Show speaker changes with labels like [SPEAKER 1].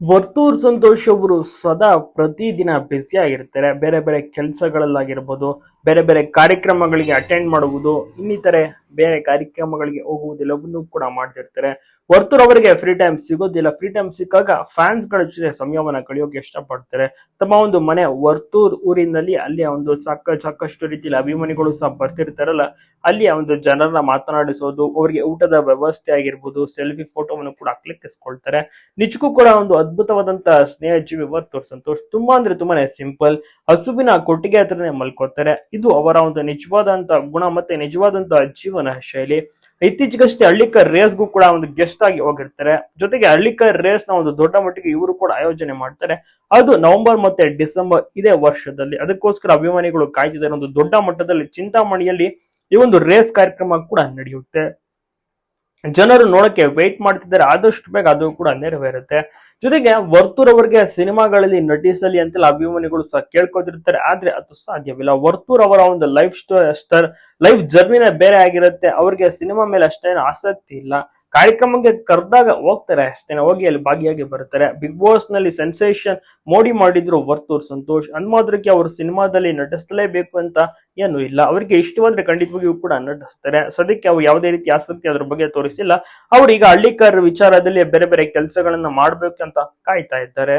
[SPEAKER 1] ವರ್ತೂರ್ ಸಂತೋಷ್ ಅವರು ಸದಾ ಪ್ರತಿದಿನ ಬ್ಯುಸಿ ಆಗಿರ್ತಾರೆ. ಬೇರೆ ಬೇರೆ ಕೆಲಸಗಳಲ್ಲಾಗಿರ್ಬೋದು, ಬೇರೆ ಬೇರೆ ಕಾರ್ಯಕ್ರಮಗಳಿಗೆ ಅಟೆಂಡ್ ಮಾಡುವುದು, ಇನ್ನಿತರೆ ಬೇರೆ ಕಾರ್ಯಕ್ರಮಗಳಿಗೆ ಹೋಗುವುದೆಲ್ಲವನ್ನೂ ಕೂಡ ಮಾಡ್ತಿರ್ತಾರೆ. ವರ್ತೂರ್ ಅವರಿಗೆ ಫ್ರೀ ಟೈಮ್ ಸಿಗೋದಿಲ್ಲ. ಫ್ರೀ ಟೈಮ್ ಸಿಕ್ಕಾಗ ಫ್ಯಾನ್ಸ್ಗಳ ಜೊತೆ ಸಮಯವನ್ನ ಕಳೆಯೋಕೆ ಇಷ್ಟಪಡ್ತಾರೆ. ತಮ್ಮ ಒಂದು ಮನೆ ವರ್ತೂರ್ ಊರಿನಲ್ಲಿ ಅಲ್ಲಿ ಒಂದು ಸಾಕ, ಸಾಕಷ್ಟು ರೀತಿಯಲ್ಲಿ ಅಭಿಮಾನಿಗಳು ಸಹ ಬರ್ತಿರ್ತಾರಲ್ಲ, ಅಲ್ಲಿ ಒಂದು ಜನರನ್ನ ಮಾತನಾಡಿಸೋದು, ಅವರಿಗೆ ಊಟದ ವ್ಯವಸ್ಥೆ ಆಗಿರ್ಬೋದು ಸೆಲ್ಫಿ ಫೋಟೋವನ್ನು ಕೂಡ ಕ್ಲಿಕ್ಕಿಸ್ಕೊಳ್ತಾರೆ. ನಿಜಕ್ಕೂ ಕೂಡ ಒಂದು ಅದ್ಭುತವಾದಂತಹ ಸ್ನೇಹ ಜೀವಿ ವರ್ತೂರ್ ಸಂತೋಷ್. ತುಂಬಾ ಅಂದ್ರೆ ತುಂಬಾನೇ ಸಿಂಪಲ್ ಹಸುವಿನ ಕೊಟ್ಟಿಗೆ ಹತ್ರನೇ ಮಲ್ಕೋತಾರೆ ಇದು ಅವರ ಒಂದು ನಿಜವಾದಂತಹ ಗುಣ ಮತ್ತೆ ನಿಜವಾದಂತಹ ಜೀವನ. ಶೈಲಿ. ಇತ್ತೀಚೆಗಷ್ಟೇ ಹಳ್ಳಿಕರ್ ರೇಸ್ಗೂ ಕೂಡ ಒಂದು ಗೆಸ್ಟ್ ಆಗಿ ಹೋಗಿರ್ತಾರೆ. ಜೊತೆಗೆ ಹಳ್ಳಿಕರ್ ರೇಸ್ನ ಒಂದು ದೊಡ್ಡ ಮಟ್ಟಿಗೆ ಇವರು ಕೂಡ ಆಯೋಜನೆ ಮಾಡ್ತಾರೆ. ಅದು ನವೆಂಬರ್ ಮತ್ತೆ ಡಿಸೆಂಬರ್ ಇದೇ ವರ್ಷದಲ್ಲಿ. ಅದಕ್ಕೋಸ್ಕರ ಅಭಿಮಾನಿಗಳು ಕಾಯ್ತಿದ್ದಾರೆ. ಒಂದು ದೊಡ್ಡ ಮಟ್ಟದಲ್ಲಿ ಚಿಂತಾಮಣಿಯಲ್ಲಿ ಈ ಒಂದು ರೇಸ್ ಕಾರ್ಯಕ್ರಮ ಕೂಡ ನಡೆಯುತ್ತೆ. ಜನರು ನೋಡಕ್ಕೆ ವೇಟ್ ಮಾಡ್ತಿದ್ದಾರೆ, ಆದಷ್ಟು ಬೇಗ ಅದು ಕೂಡ ನೆರವೇರುತ್ತೆ. ಜೊತೆಗೆ ವರ್ತೂರ್ ಅವರಿಗೆ ಸಿನಿಮಾಗಳಲ್ಲಿ ನಟಿಸಲಿ ಅಂತೆಲ್ಲ ಅಭಿಮಾನಿಗಳು ಸಹ ಕೇಳ್ಕೊತಿರ್ತಾರೆ, ಆದ್ರೆ ಅದು ಸಾಧ್ಯವಿಲ್ಲ. ವರ್ತೂರ್ ಅವರ ಒಂದು ಲೈಫ್ ಸ್ಟರ್ ಲೈಫ್ ಜರ್ನಿನೇ ಬೇರೆ ಆಗಿರುತ್ತೆ. ಅವ್ರಿಗೆ ಸಿನಿಮಾ ಮೇಲೆ ಅಷ್ಟೇನು ಆಸಕ್ತಿ ಇಲ್ಲ. ಕಾರ್ಯಕ್ರಮಕ್ಕೆ ಕರೆದಾಗ ಹೋಗ್ತಾರೆ ಅಷ್ಟೇ, ಹೋಗಿ ಅಲ್ಲಿ ಭಾಗಿಯಾಗಿ ಬರ್ತಾರೆ ಬಿಗ್ ಬಾಸ್ನಲ್ಲಿ ಸೆನ್ಸೇಷನ್ ಮೋಡಿ ಮಾಡಿದ್ರು ವರ್ತೂರ್ ಸಂತೋಷ್. ಅನ್ಮಾದ್ರಕ್ಕೆ ಅವರು ಸಿನಿಮಾದಲ್ಲಿ ನಟಿಸಲೇಬೇಕು ಅಂತ ಏನು ಇಲ್ಲ. ಅವರಿಗೆ ಇಷ್ಟವಾದ್ರೆ ಖಂಡಿತವಾಗಿಯೂ ಕೂಡ ನಟಿಸ್ತಾರೆ. ಸದ್ಯಕ್ಕೆ ಅವ್ರು ಯಾವುದೇ ರೀತಿ ಆಸಕ್ತಿ ಅದ್ರ ಬಗ್ಗೆ ತೋರಿಸಿಲ್ಲ. ಅವ್ರು ಈಗ ಹಳ್ಳಿಕರ್ ವಿಚಾರದಲ್ಲಿ ಬೇರೆ ಬೇರೆ ಕೆಲಸಗಳನ್ನ ಮಾಡ್ಬೇಕಂತ ಕಾಯ್ತಾ ಇದ್ದಾರೆ.